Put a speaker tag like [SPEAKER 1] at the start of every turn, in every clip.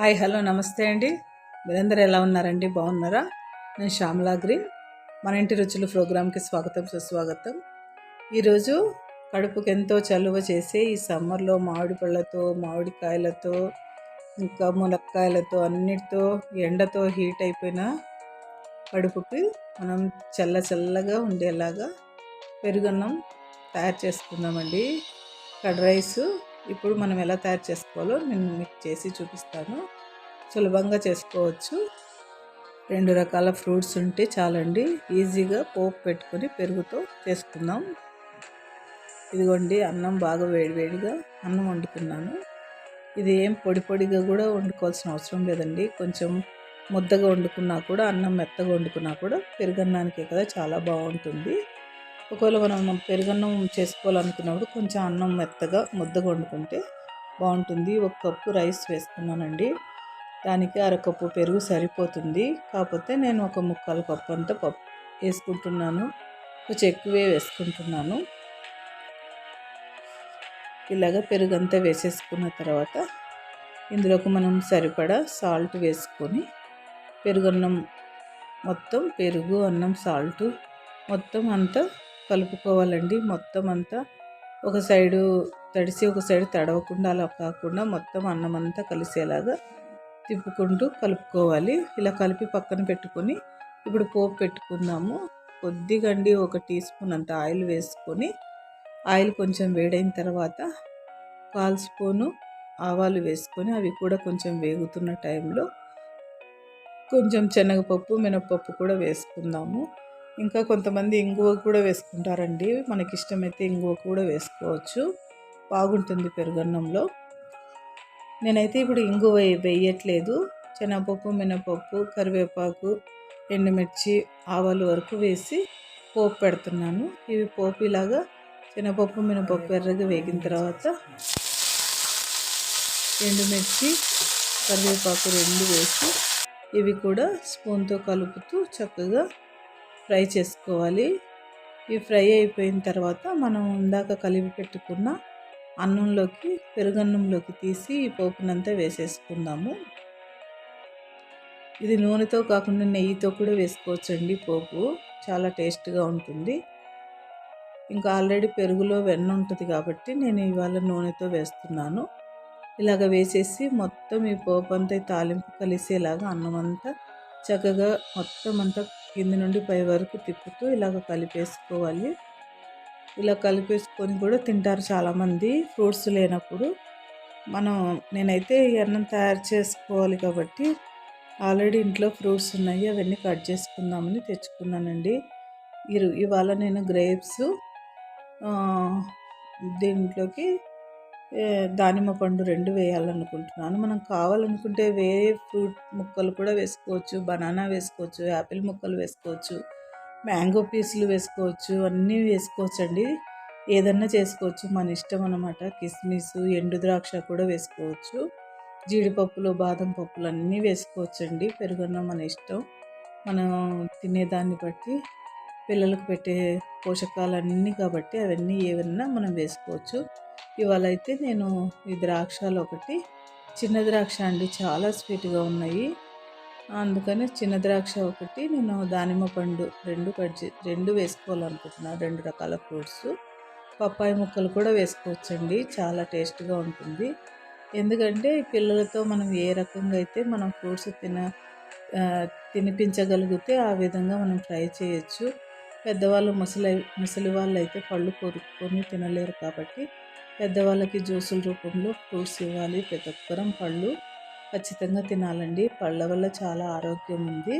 [SPEAKER 1] Hi hello నమస్తే అండి. మీరందరూ ఎలా ఉన్నారండి? బాగున్నారా? నేను శ్యామలాగ్రి మన ఇంటి రుచులు ప్రోగ్రామ్కి స్వాగతం సుస్వాగతం. ఈరోజు కడుపుకి ఎంతో చలువ చేసే ఈ సమ్మర్లో మామిడి పళ్ళతో మామిడికాయలతో ఇంకా ములక్కాయలతో అన్నిటితో ఎండతో హీట్ అయిపోయిన కడుపుకి మనం చల్ల చల్లగా ఉండేలాగా పెరుగన్నం తయారు చేసుకుందామండి. కర్డ్ రైస్ ఇప్పుడు మనం ఎలా తయారు చేసుకోవాలో నేను మీకు చేసి చూపిస్తాను. సులభంగా చేసుకోవచ్చు. రెండు రకాల ఫ్రూట్స్ ఉంటే చాలండి. ఈజీగా పోపు పెట్టుకొని పెరుగుతో చేసుకుందాం. ఇదిగోండి అన్నం బాగా వేడివేడిగా అన్నం వండుకున్నాను. ఇది ఏం పొడి పొడిగా కూడా వండుకోవాల్సిన అవసరం లేదండి. కొంచెం ముద్దగా వండుకున్నా కూడా అన్నం మెత్తగా వండుకున్నా కూడా పెరుగన్నానికే కదా చాలా బాగుంటుంది. ఒకవేళ మనం పెరుగన్నం చేసుకోవాలనుకున్నప్పుడు కొంచెం అన్నం మెత్తగా ముద్దగా వండుకుంటే బాగుంటుంది. ఒక కప్పు రైస్ వేసుకున్నానండి. దానికి అరకప్పు పెరుగు సరిపోతుంది. కాకపోతే నేను ఒక ముక్కాల కప్పు అంతా పప్పు వేసుకుంటున్నాను. కొంచెం ఎక్కువే వేసుకుంటున్నాను. ఇలాగ పెరుగు అంతా వేసేసుకున్న తర్వాత ఇందులోకి మనం సరిపడా సాల్ట్ వేసుకొని పెరుగన్నం మొత్తం పెరుగు అన్నం సాల్ట్ మొత్తం అంతా కలుపుకోవాలండి. మొత్తం అంతా ఒక సైడు తడిసి ఒక సైడు తడవకుండా అలా కాకుండా మొత్తం అన్నం అంతా కలిసేలాగా తిప్పుకుంటూ కలుపుకోవాలి. ఇలా కలిపి పక్కన పెట్టుకొని ఇప్పుడు పోపు పెట్టుకుందాము. కొద్దిగా అండి ఒక టీ స్పూన్ అంత ఆయిల్ వేసుకొని ఆయిల్ కొంచెం వేడైన తర్వాత కాల్ స్పూను ఆవాలు వేసుకొని అవి కూడా కొంచెం వేగుతున్న టైంలో కొంచెం శనగపప్పు మినపప్పు కూడా వేసుకుందాము. ఇంకా కొంతమంది ఇంగువ కూడా వేసుకుంటారండి. మనకి ఇష్టమైతే ఇంగువ కూడా వేసుకోవచ్చు. బాగుంటుంది పెరుగన్నంలో. నేనైతే ఇప్పుడు ఇంగువ వేయట్లేదు. శనగపప్పు మినపప్పు కరివేపాకు ఎండుమిర్చి ఆవాలు వరకు వేసి పోపు పెడుతున్నాను. ఇవి పోపు ఇలాగా శనగపప్పు మినపప్పు ఎర్రగా వేగిన తర్వాత ఎండుమిర్చి కరివేపాకు రెండు వేసి ఇవి కూడా స్పూన్తో కలుపుతూ చక్కగా ఫ్రై చేసుకోవాలి. ఈ ఫ్రై అయిపోయిన తర్వాత మనం ఇందాక కలిపి పెట్టుకున్న అన్నంలోకి పెరుగన్నంలోకి తీసి ఈ పోపునంతా వేసేసుకుందాము. ఇది నూనెతో కాకుండా నెయ్యితో కూడా వేసుకోవచ్చండి పోపు. చాలా టేస్ట్గా ఉంటుంది. ఇంకా ఆల్రెడీ పెరుగులో వెన్న ఉంటుంది కాబట్టి నేను ఇవాళ నూనెతో వేస్తున్నాను. ఇలాగ వేసేసి మొత్తం ఈ పోపు అంతా తాలింపు కలిసేలాగా అన్నం అంతా చక్కగా మొత్తం అంతా కింది నుండి పై వరకు తిప్పుతూ ఇలాగ కలిపేసుకోవాలి. ఇలా కలిపేసుకొని కూడా తింటారు చాలామంది ఫ్రూట్స్ లేనప్పుడు. మనం నేనైతే ఈ అన్నం తయారు చేసుకోవాలి కాబట్టి ఆల్రెడీ ఇంట్లో ఫ్రూట్స్ ఉన్నాయి అవన్నీ కట్ చేసుకుందామని తెచ్చుకున్నానండి. ఇరు ఇవాళ నేను గ్రేప్స్ దీంట్లోకి దానిమ్మ పండు రెండు వేయాలనుకుంటున్నాను. మనం కావాలనుకుంటే వేరే ఫ్రూట్ ముక్కలు కూడా వేసుకోవచ్చు బనానా వేసుకోవచ్చు యాపిల్ ముక్కలు వేసుకోవచ్చు మ్యాంగో పీసులు వేసుకోవచ్చు అన్నీ వేసుకోవచ్చు అండి ఏదన్నా చేసుకోవచ్చు. మన ఇష్టం అనమాట కిస్మిస్ ఎండు ద్రాక్ష కూడా వేసుకోవచ్చు. జీడిపప్పులు బాదం పప్పులు అన్నీ వేసుకోవచ్చండి. పెరుగన్న మన ఇష్టం. మనం తినేదాన్ని బట్టి పిల్లలకు పెట్టే పోషకాలు అన్నీ కాబట్టి అవన్నీ ఏవన్నా మనం వేసుకోవచ్చు. ఇవాళ అయితే నేను ఈ ద్రాక్షలు ఒకటి చిన్న ద్రాక్ష అండి చాలా స్వీట్గా ఉన్నాయి. అందుకని చిన్న ద్రాక్ష ఒకటి నేను దానిమ్మ పండు రెండు కట్ రెండు వేసుకోవాలనుకుంటున్నాను రెండు రకాల ఫ్రూట్స్. పప్పాయి ముక్కలు కూడా వేసుకోవచ్చండి చాలా టేస్ట్గా ఉంటుంది. ఎందుకంటే పిల్లలతో మనం ఏ రకంగా అయితే మనం ఫ్రూట్స్ తిన తినిపించగలిగితే ఆ విధంగా మనం ట్రై చేయొచ్చు. పెద్దవాళ్ళు ముసలి ముసలి వాళ్ళు అయితే పళ్ళు కొరుక్కొని తినలేరు కాబట్టి పెద్దవాళ్ళకి జ్యూసుల రూపంలో ఫ్రూట్స్ ఇవ్వాలి. ప్రతి ఒక్కరం పళ్ళు ఖచ్చితంగా తినాలండి. పళ్ళ వల్ల చాలా ఆరోగ్యం ఉంది.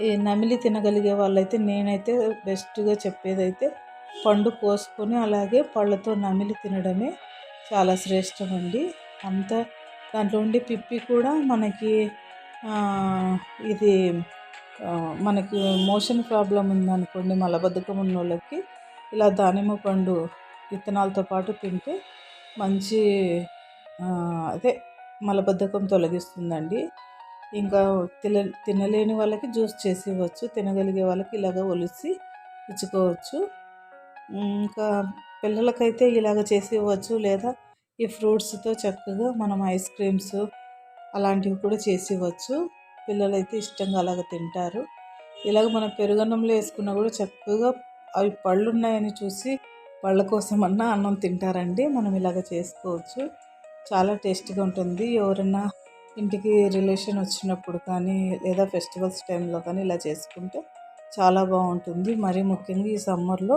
[SPEAKER 1] ఈ నమిలి తినగలిగే వాళ్ళైతే నేనైతే బెస్ట్గా చెప్పేదైతే పండు కోసుకొని అలాగే పళ్ళతో నమిలి తినడమే చాలా శ్రేష్టం అండి అంత దాంట్లో ఉండే పిప్పి కూడా మనకి ఇది మనకి మోషన్ ప్రాబ్లం ఉందనుకోండి మలబద్ధకం ఉన్న వాళ్ళకి ఇలా దానిమ్మ పండు విత్తనాలతో పాటు తింటే మంచి అదే మలబద్ధకం తొలగిస్తుందండి. ఇంకా తిన తినలేని వాళ్ళకి జ్యూస్ చేసి ఇవ్వచ్చు తినగలిగే వాళ్ళకి ఇలాగ ఒలిసి ఇచ్చుకోవచ్చు. ఇంకా పిల్లలకైతే ఇలాగ చేసి ఇవ్వచ్చు లేదా ఈ ఫ్రూట్స్తో చక్కగా మనం ఐస్ క్రీమ్స్ అలాంటివి కూడా చేసి ఇవ్వచ్చు పిల్లలైతే ఇష్టంగా అలాగ తింటారు. ఇలాగ మనం పెరుగన్నంలో వేసుకున్నా కూడా చక్కగా అవి పళ్ళు ఉన్నాయని చూసి పళ్ళ కోసమన్నా అన్నం తింటారండి. మనం ఇలాగ చేసుకోవచ్చు. చాలా టేస్టీగా ఉంటుంది. ఎవరైనా ఇంటికి రిలేషన్ వచ్చినప్పుడు కానీ లేదా ఫెస్టివల్స్ టైంలో కానీ ఇలా చేసుకుంటే చాలా బాగుంటుంది. మరీ ముఖ్యంగా ఈ సమ్మర్లో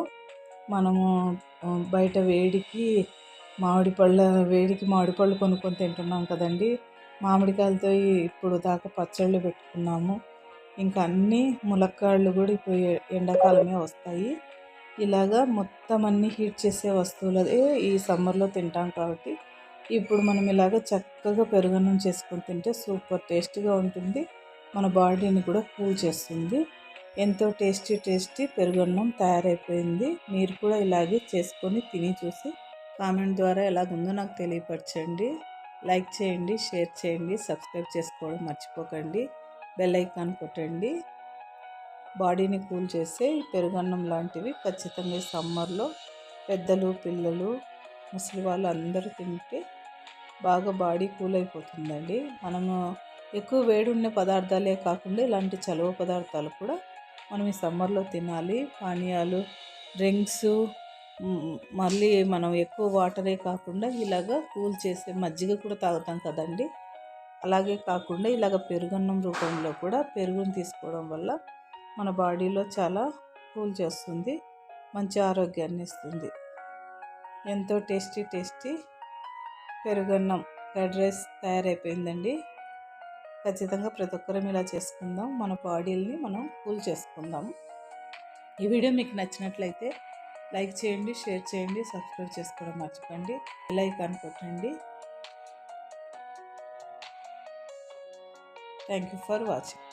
[SPEAKER 1] మనము బయట వేడికి మామిడి పళ్ళ వేడికి మామిడి పళ్ళు కొనుక్కొని తింటున్నాం కదండి. మామిడికాయలతో ఇప్పుడు దాకా పచ్చళ్ళు పెట్టుకున్నాము. ఇంకా అన్ని ములక్కాళ్ళు కూడా ఇప్పుడు ఎండాకాలమే వస్తాయి. ఇలాగా మొత్తం అన్ని హీట్ చేసే వస్తువులదే ఈ సమ్మర్లో తింటాం కాబట్టి ఇప్పుడు మనం ఇలాగ చక్కగా పెరుగన్నం చేసుకొని తింటే సూపర్ టేస్టీగా ఉంటుంది. మన బాడీని కూడా కూల్ చేస్తుంది. ఎంతో టేస్టీ టేస్టీ పెరుగన్నం తయారైపోయింది. మీరు కూడా ఇలాగే చేసుకొని తిని చూసి కామెంట్ ద్వారా ఎలాగుందో నాకు తెలియపరచండి. లైక్ చేయండి షేర్ చేయండి సబ్స్క్రైబ్ చేసుకోవడం మర్చిపోకండి. బెల్ ఐకాన్ కొట్టండి. బాడీని కూల్ చేసే పెరుగన్నం లాంటివి ఖచ్చితంగా సమ్మర్లో పెద్దలు పిల్లలు ముసలి వాళ్ళు అందరూ తింటే బాగా బాడీ కూల్ అయిపోతుందండి. మనము ఎక్కువ వేడి ఉన్న పదార్థాలే కాకుండా ఇలాంటి చలువ పదార్థాలు కూడా మనం ఈ సమ్మర్లో తినాలి. పానీయాలు డ్రింక్స్ మళ్ళీ మనం ఎక్కువ వాటరే కాకుండా ఇలాగ కూల్ చేసే మజ్జిగ కూడా తాగుతాం కదండి. అలాగే కాకుండా ఇలాగ పెరుగన్నం రూపంలో కూడా పెరుగును తీసుకోవడం వల్ల మన బాడీలో చాలా కూల్ చేస్తుంది మంచి ఆరోగ్యాన్ని ఇస్తుంది. ఎంతో టేస్టీ టేస్టీ పెరుగన్నం కర్డ్ రైస్ తయారైపోయిందండి. ఖచ్చితంగా ప్రతి ఒక్కరం ఇలా చేసుకుందాం. మన బాడీని మనం కూల్ చేసుకుందాం. ఈ వీడియో మీకు నచ్చినట్లయితే లైక్ చేయండి షేర్ చేయండి సబ్స్క్రైబ్ చేసుకోవడం మర్చిపోండి బెల్ ఐకాన్ కొట్టండి. Thank you for watching.